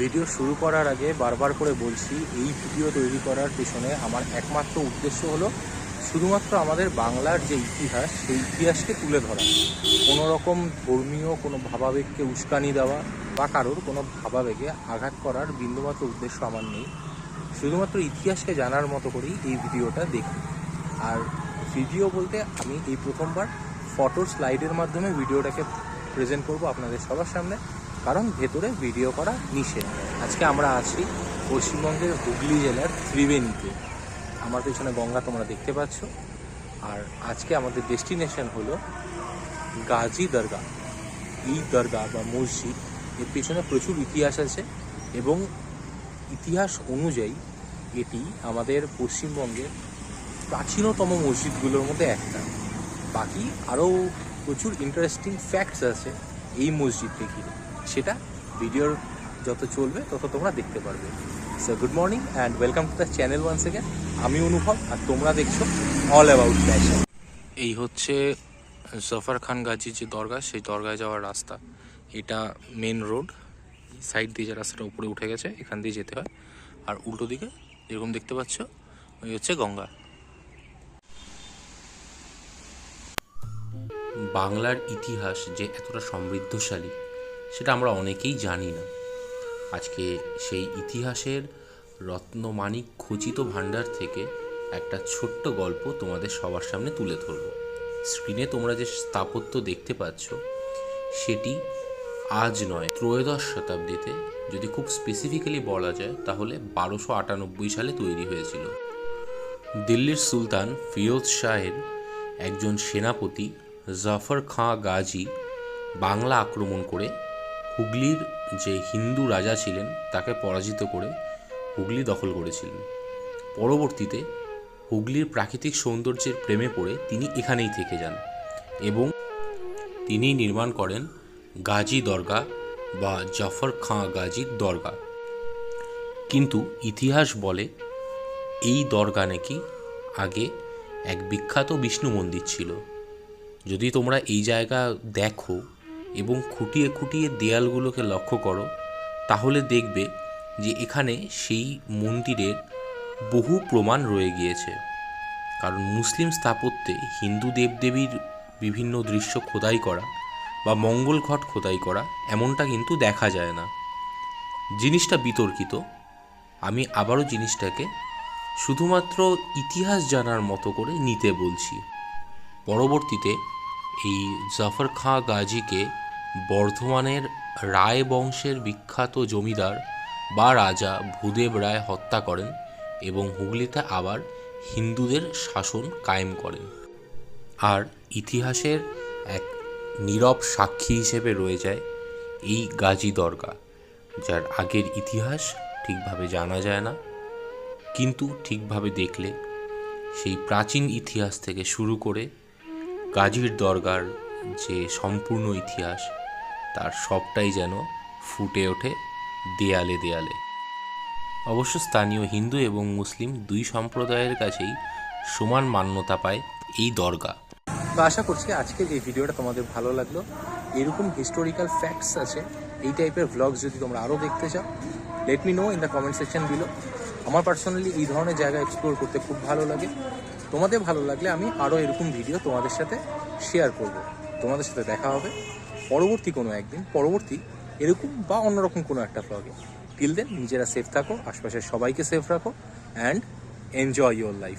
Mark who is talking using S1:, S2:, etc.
S1: Video শুরু করার আগে বারবার করে বলছি, এই ভিডিও তৈরি করার পেছনে আমার একমাত্র উদ্দেশ্য হলো শুধুমাত্র আমাদের বাংলার যে ইতিহাস, সেই ইতিহাসকে তুলে ধরা। কোনো রকম ধর্মীয় কোনো ভাবাবেগকে উস্কানি দেওয়া বা কারোর কোনো ভাবাবেগে আঘাত করার বিন্দুমাত্র উদ্দেশ্য আমার নেই। শুধুমাত্র ইতিহাসকে জানার মতো করেই এই ভিডিওটা দেখি। আর ভিডিও বলতে আমি এই প্রথমবার ফটো স্লাইডের মাধ্যমে ভিডিওটাকে প্রেজেন্ট করব আপনাদের সবার সামনে। কারণ ভেতরে ভিডিও করা নিষেধ। আজকে আমরা আছি পশ্চিমবঙ্গের হুগলি জেলার ত্রিবেণীতে। আমার পেছনে গঙ্গা তোমরা দেখতে পাচ্ছ। আর আজকে আমাদের ডেস্টিনেশন হলো গাজী দরগা। এই দরগা বা মসজিদ, এর পেছনে প্রচুর ইতিহাস আছে এবং ইতিহাস অনুযায়ী এটি আমাদের পশ্চিমবঙ্গের প্রাচীনতম মসজিদগুলোর মধ্যে একটা। বাকি আরও প্রচুর ইন্টারেস্টিং ফ্যাক্টস আছে এই মসজিদকে ঘিরে। সেটা ভিডিওর যত চলবে তত তোমরা দেখতে পারবে। So good morning and welcome to the channel one second আমি অনুভব আর তোমরা দেখছ অল অ্যাবাউট ফ্যাশন এই হচ্ছে জফর খান গাজীর যে দরগা সেই দরগায় যাওয়ার রাস্তা। এটা মেন রোড সাইড দিয়ে যে রাস্তাটা উপরে উঠে গেছে এখান দিয়ে যেতে হয়। আর উল্টো দিকে যেরকম দেখতে পাচ্ছ ওই হচ্ছে গঙ্গা।
S2: বাংলার ইতিহাস যে এতটা সমৃদ্ধশালী আমরা অনেকেই জানি না। আজকে সেই ইতিহাসের রত্নমানিক খচিত ভাণ্ডার থেকে একটা ছোট্ট গল্প তোমাদের সবার সামনে তুলে ধরব। স্ক্রিনে তোমরা যে স্থাপত্য দেখতে পাচ্ছ, সেটি আজ নয়, ত্রয়োদশ শতাব্দীতে, যদি খুব স্পেসিফিক্যালি বলা যায়, তাহলে বারোশো আটানব্বই সালে তৈরি হয়েছিল। দিল্লির সুলতান ফিরোজ শাহের একজন সেনাপতি জাফর খাঁ গাজী বাংলা আক্রমণ করে হুগলির যে হিন্দু রাজা ছিলেন, তাকে পরাজিত করে হুগলি দখল করেছিলেন। পরবর্তীতে হুগলির প্রাকৃতিক সৌন্দর্যের প্রেমে পড়ে তিনি এখানেই থেকে যান এবং তিনি নির্মাণ করেন গাজী দরগা বা জাফর খাঁ গাজীর দরগা। কিন্তু ইতিহাস বলে এই দরগা নাকি আগে এক বিখ্যাত বিষ্ণু মন্দির ছিল। যদি তোমরা এই জায়গা দেখো এবং খুঁটিয়ে খুঁটিয়ে দেয়ালগুলোকে লক্ষ্য করো, তাহলে দেখবে যে এখানে সেই মন্দিরের বহু প্রমাণ রয়ে গিয়েছে। কারণ মুসলিম স্থাপত্যে হিন্দু দেবদেবীর বিভিন্ন দৃশ্য খোদাই করা বা মঙ্গল ঘট খোদাই করা এমনটা কিন্তু দেখা যায় না। জিনিসটা বিতর্কিত। আমি আবারও জিনিসটাকে শুধুমাত্র ইতিহাস জানার মতো করে নিতে বলছি। পরবর্তীতে এই জাফর খাঁ গাজীকে বর্ধমানের রায় বংশের বিখ্যাত জমিদার বা রাজা ভূদেব রায় হত্যা করেন এবং হুগলিতে আবার হিন্দুদের শাসন কায়েম করেন। আর ইতিহাসের এক নীরব সাক্ষী হিসেবে রয়ে যায় এই গাজী দরগা, যার আগের ইতিহাস ঠিকভাবে জানা যায় না, কিন্তু ঠিকভাবে দেখলে সেই প্রাচীন ইতিহাস থেকে শুরু করে গাজীর দরগার যে সম্পূর্ণ ইতিহাস তার সবটাই যেন ফুটে ওঠে দেয়ালে দেয়ালে। অবশ্য স্থানীয় হিন্দু এবং মুসলিম দুই সম্প্রদায়ের কাছেই সমান মান্যতা পায় এই দরগা।
S1: তো আশা করছি আজকের এই ভিডিওটা তোমাদের ভালো লাগল। এরকম হিস্টোরিক্যাল ফ্যাক্টস আছে, এই টাইপের ভ্লগস যদি তোমরা আরও দেখতে চাও let me know in the comment section below আমার পার্সোনালি এই ধরনের জায়গা এক্সপ্লোর করতে খুব ভালো লাগে। তোমাদের ভালো লাগলে আমি আরও এরকম ভিডিও তোমাদের সাথে শেয়ার করব। তোমাদের সাথে দেখা হবে। পরবর্তী কোনো একদিন, পরবর্তী এরকম বা অন্যরকম কোনো একটা ব্লগে টিল দেন নিজেরা সেফ থাকো, আশপাশের সবাইকে সেফ রাখো অ্যান্ড এনজয় ইয়োর লাইফ